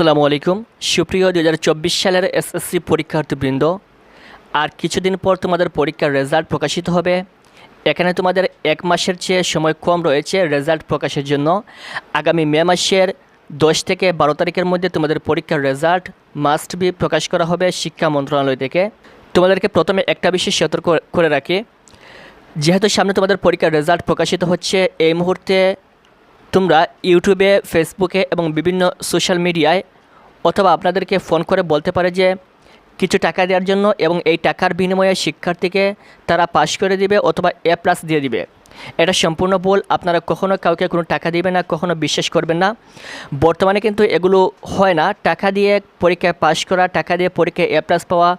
আসসালামু আলাইকুম। সুপ্রিয় দু হাজার চব্বিশ সালের এসএসসি পরীক্ষার্থীবৃন্দ, আর কিছুদিন পর তোমাদের পরীক্ষার রেজাল্ট প্রকাশিত হবে। এখানে তোমাদের এক মাসের চেয়ে সময় কম রয়েছে রেজাল্ট প্রকাশের জন্য। আগামী মে মাসের দশ থেকে বারো তারিখের মধ্যে তোমাদের পরীক্ষার রেজাল্ট মাস্ট বি প্রকাশ করা হবে শিক্ষা মন্ত্রণালয় থেকে। তোমাদেরকে প্রথমে একটা বিষয় সতর্ক করে রাখি। যেহেতু সামনে তোমাদের পরীক্ষার রেজাল্ট প্রকাশিত হচ্ছে, এই মুহূর্তে তোমরা ইউটিউবে ফেসবুকে এবং বিভিন্ন সোশ্যাল মিডিয়ায় অথবা আপনাদেরকে ফোন করে বলতে পারে যে, কিছু টাকা দেওয়ার জন্য এবং এই টাকার বিনিময়ে শিক্ষার্থীকে তারা পাশ করে দিবে অথবা এ প্লাস দিয়ে দিবে। এটা সম্পূর্ণ ভুল। আপনারা কখনো কাউকে কোনো টাকা দিবেন না, কখনো বিশ্বাস করবেন না। বর্তমানে কিন্তু এগুলো হয় না। টাকা দিয়ে পরীক্ষায় পাশ করা, টাকা দিয়ে পরীক্ষায় এ প্লাস পাওয়া,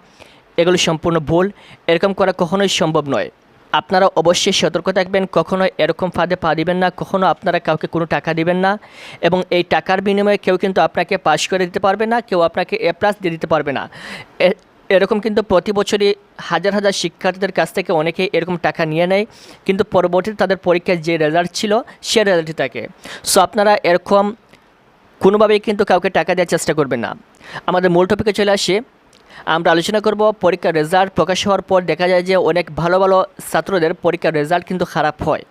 এগুলো সম্পূর্ণ ভুল। এরকম করা কখনোই সম্ভব নয়। আপনারা অবশ্যই সতর্ক থাকবেন কখনো এরকম ফাঁদে পা দিবেন না, কখনো আপনারা কাউকে কোনো টাকা দিবেন না এবং এই টাকার বিনিময়ে কেউ কিন্তু আপনাকে পাশ করে দিতে পারবে না, কেউ আপনাকে এ প্লাস দিয়ে দিতে পারবে না। এরকম কিন্তু প্রতি বছরই হাজার হাজার শিক্ষার্থীদের কাছ থেকে অনেকেই এরকম টাকা নিয়ে নেয়, কিন্তু পরবর্তীতে তাদের পরীক্ষায় যে রেজাল্ট ছিল, সে রেজাল্টই থাকে। সো আপনারা এরকম কোনোভাবেই কিন্তু কাউকে টাকা দেওয়ার চেষ্টা করবেন না। আমাদের মূল টপিকে চলে আসি। আমরা আলোচনা করব পরীক্ষার রেজাল্ট প্রকাশ হওয়ার পর দেখা যায় যে অনেক ভালো ভালো ছাত্রদের পরীক্ষার রেজাল্ট কিন্তু খারাপ হয়।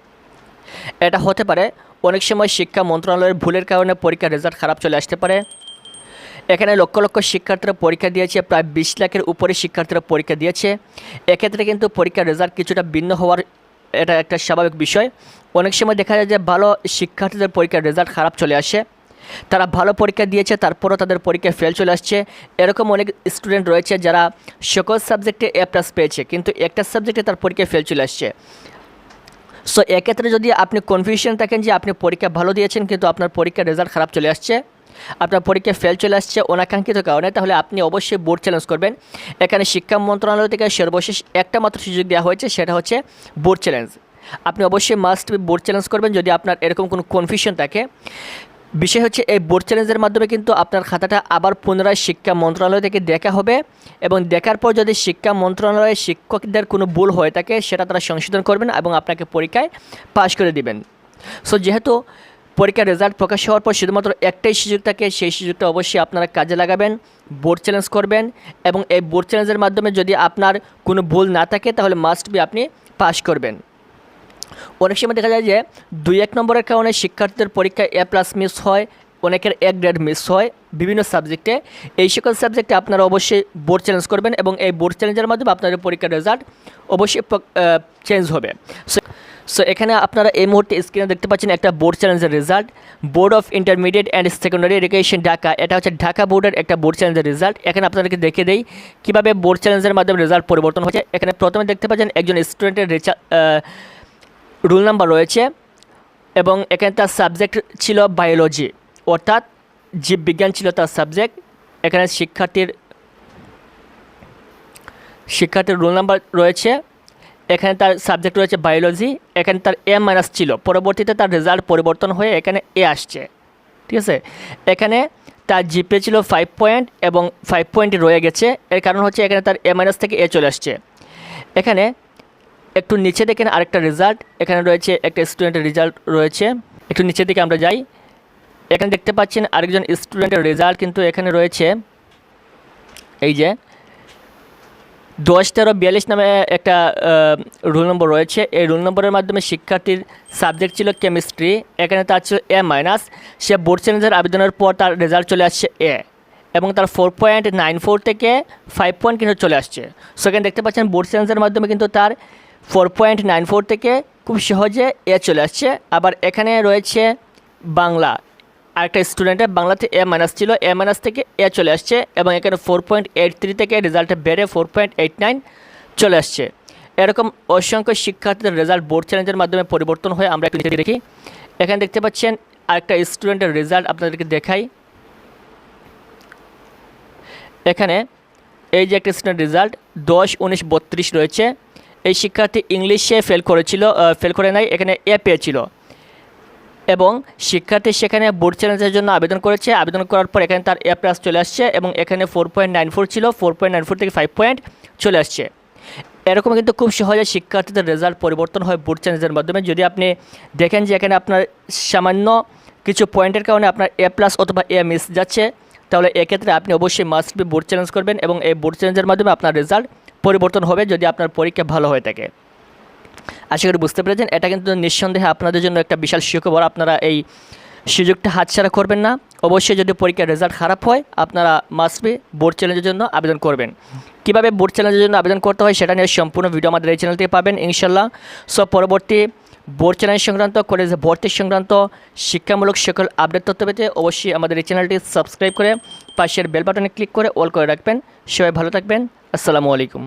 এটা হতে পারে অনেক সময় শিক্ষা মন্ত্রণালয়ের ভুলের কারণে পরীক্ষার রেজাল্ট খারাপ চলে আসতে পারে। এখানে লক্ষ লক্ষ শিক্ষার্থীরা পরীক্ষা দিয়েছে, প্রায় বিশ লাখের উপরে শিক্ষার্থীরা পরীক্ষা দিয়েছে। এক্ষেত্রে কিন্তু পরীক্ষার রেজাল্ট কিছুটা ভিন্ন হওয়ার এটা একটা স্বাভাবিক বিষয়। অনেক সময় দেখা যায় যে ভালো শিক্ষার্থীদের পরীক্ষার রেজাল্ট খারাপ চলে আসে। তারা ভালো পরীক্ষা দিয়েছে, তারপরও তাদের পরীক্ষায় ফেল চলে আসছে। এরকম অনেক স্টুডেন্ট রয়েছে যারা সকল সাবজেক্টে এ প্লাস পেয়েছে, কিন্তু একটা সাবজেক্টে তার পরীক্ষায় ফেল চলে আসছে। সো এক্ষেত্রে যদি আপনি কনফিউশন থাকেন যে আপনি পরীক্ষা ভালো দিয়েছেন, কিন্তু আপনার পরীক্ষার রেজাল্ট খারাপ চলে আসছে, আপনার পরীক্ষায় ফেল চলে আসছে অনাকাঙ্ক্ষিত কারণে, তাহলে আপনি অবশ্যই বোর্ড চ্যালেঞ্জ করবেন। এখানে শিক্ষা মন্ত্রণালয় থেকে সর্বশেষ একটা মাত্র সুযোগ দেওয়া হয়েছে, সেটা হচ্ছে বোর্ড চ্যালেঞ্জ আপনি অবশ্যই মাস্ট বোর্ড চ্যালেঞ্জ করবেন যদি আপনার এরকম কোনো কনফিউশন থাকে। বিষয় হচ্ছে এই বোর্ড চ্যালেঞ্জের মাধ্যমে কিন্তু আপনার খাতাটা আবার পুনরায় শিক্ষা মন্ত্রণালয় থেকে দেখা হবে এবং দেখার পর যদি শিক্ষা মন্ত্রণালয়ের শিক্ষকদের কোনো ভুল হয়ে থাকে, সেটা তারা সংশোধন করবেন এবং আপনাকে পরীক্ষায় পাশ করে দিবেন। সো যেহেতু পরীক্ষার রেজাল্ট প্রকাশ হওয়ার পর শুধুমাত্র একটাই সুযোগ থাকে, সেই সুযোগটা অবশ্যই আপনারা কাজে লাগাবেন বোর্ড চ্যালেঞ্জ করবেন এবং এই বোর্ড চ্যালেঞ্জের মাধ্যমে যদি আপনার কোনো ভুল না থাকে, তাহলে মাস্ট বি আপনি পাশ করবেন। অনেক সময় দেখা যায় যে দুই এক নম্বরের কারণে শিক্ষার্থীদের পরীক্ষায় এ প্লাস মিস হয়, অনেকের এক গ্রেড মিস হয় বিভিন্ন সাবজেক্টে এই সকল সাবজেক্টে আপনারা অবশ্যই বোর্ড চ্যালেঞ্জ করবেন এবং এই বোর্ড চ্যালেঞ্জের মাধ্যমে আপনাদের পরীক্ষার রেজাল্ট অবশ্যই চেঞ্জ হবে। সো এখানে আপনারা এই মুহূর্তে স্ক্রিনে দেখতে পাচ্ছেন একটা বোর্ড চ্যালেঞ্জের result board of intermediate and secondary education Dhaka, এটা হচ্ছে ঢাকা বোর্ডের একটা বোর্ড চ্যালেঞ্জের রেজাল্ট এখানে আপনাদেরকে দেখে দেই কীভাবে বোর্ড চ্যালেঞ্জের মাধ্যমে রেজাল্ট পরিবর্তন হচ্ছে। এখানে প্রথমে দেখতে পাচ্ছেন একজন স্টুডেন্টের রুল নাম্বার রয়েছে এবং এখানে তার সাবজেক্ট ছিল বায়োলজি। অর্থাৎ জীববিজ্ঞান ছিল তার সাবজেক্ট। এখানে শিক্ষার্থীর শিক্ষার্থীর রোল নাম্বার রয়েছে। এখানে তার সাবজেক্ট রয়েছে বায়োলজি। এখানে তার এ মাইনাস ছিল। পরবর্তীতে তার রেজাল্ট পরিবর্তন হয়ে এখানে এ আসছে। ঠিক আছে? এখানে তার জিপে ছিল ফাইভ পয়েন্ট এবং ফাইভ পয়েন্ট রয়ে গেছে। এর কারণ হচ্ছে এখানে তার এ মাইনাস থেকে এ চলে আসছে। এখানে একটু নিচে দেখেন আরেকটা রেজাল্ট এখানে রয়েছে একটা স্টুডেন্টের রেজাল্ট রয়েছে। একটু নিচের দিকে আমরা যাই। এখানে দেখতে পাচ্ছেন আরেকজন স্টুডেন্টের রেজাল্ট কিন্তু এখানে রয়েছে। এই যে দশ তেরো বিয়াল্লিশ নামে একটা রোল নম্বর রয়েছে। এই রোল নম্বরের মাধ্যমে শিক্ষার্থীর সাবজেক্ট ছিল কেমিস্ট্রি এখানে তার ছিল এ মাইনাস সে বোর্ড চ্যালেঞ্জের আবেদনের পর তার রেজাল্ট চলে আসছে এ এবং তার ফোর পয়েন্ট নাইন ফোর থেকে ফাইভ পয়েন্ট কিন্তু চলে আসছে। সো এখানে দেখতে পাচ্ছেন বোর্ড চ্যালেঞ্জের মাধ্যমে কিন্তু তার ফোর পয়েন্ট নাইন ফোর থেকে খুব সহজে এ চলে আসছে। আবার এখানে রয়েছে বাংলা। আরেকটা স্টুডেন্টের বাংলাতে এ মাইনাস ছিল, এ মাইনাস থেকে এ চলে আসছে এবং এখানে ফোর পয়েন্ট এইট থ্রি থেকে রেজাল্টে বেড়ে ফোর পয়েন্ট এইট নাইন চলে আসছে। এরকম অসংখ্য শিক্ষার্থীদের রেজাল্ট বোর্ড চ্যালেঞ্জের মাধ্যমে পরিবর্তন হয়ে আমরা একটু দেখি এখানে দেখতে পাচ্ছেন আরেকটা স্টুডেন্টের রেজাল্ট আপনাদেরকে দেখাই। এখানে এই যে একটা স্টুডেন্ট রেজাল্ট দশ, উনিশ, বত্রিশ রয়েছে। এই শিক্ষার্থী ইংলিশে ফেল করেছিল ফেল করে নাই, এখানে এ পেয়েছিল। এবং শিক্ষার্থী সেখানে বোর্ড চ্যালেঞ্জের জন্য আবেদন করেছে। আবেদন করার পর এখানে তার এ প্লাস চলে আসছে এবং এখানে ফোর পয়েন্ট নাইন ফোর ছিল ফোর পয়েন্ট নাইন ফোর থেকে ফাইভ পয়েন্ট চলে আসছে। এরকম কিন্তু খুব সহজে শিক্ষার্থীদের রেজাল্ট পরিবর্তন হয় বোর্ড চ্যালেঞ্জের মাধ্যমে। যদি আপনি দেখেন যে এখানে আপনার সামান্য কিছু পয়েন্টের কারণে আপনার এ প্লাস অথবা এ মিস যাচ্ছে, তাহলে এক্ষেত্রে আপনি অবশ্যই মাস্ট বি বোর্ড চ্যালেঞ্জ করবেন এবং এই বোর্ড চ্যালেঞ্জের মাধ্যমে আপনার রেজাল্ট পরিবর্তন হবে যদি আপনার পরীক্ষা ভালো হয়ে থাকে। আশা করি বুঝতে পেরেছেন। এটা কিন্তু নিঃসন্দেহে আপনাদের জন্য একটা বিশাল সুখবর। আপনারা এই সুযোগটা হাতছাড়া করবেন না। অবশ্যই যদি পরীক্ষার রেজাল্ট খারাপ হয়, আপনারা মাসবি বোর্ড চ্যালেঞ্জের জন্য আবেদন করবেন। কীভাবে বোর্ড চ্যালেঞ্জের জন্য আবেদন করতে হয় সেটা নিয়ে সম্পূর্ণ ভিডিও আমাদের এই চ্যানেল থেকে পাবেন ইনশাল্লাহ সব পরবর্তী বোর্ড চ্যালেঞ্জ সংক্রান্ত কলেজে ভর্তি সংক্রান্ত, শিক্ষামূলক সকল আপডেট তথ্য পেতে অবশ্যই আমাদের এই চ্যানেলটি সাবস্ক্রাইব করে পাশের বেল বাটনে ক্লিক করে অল করে রাখবেন। সবাই ভালো থাকবেন। আসসালামু আলাইকুম।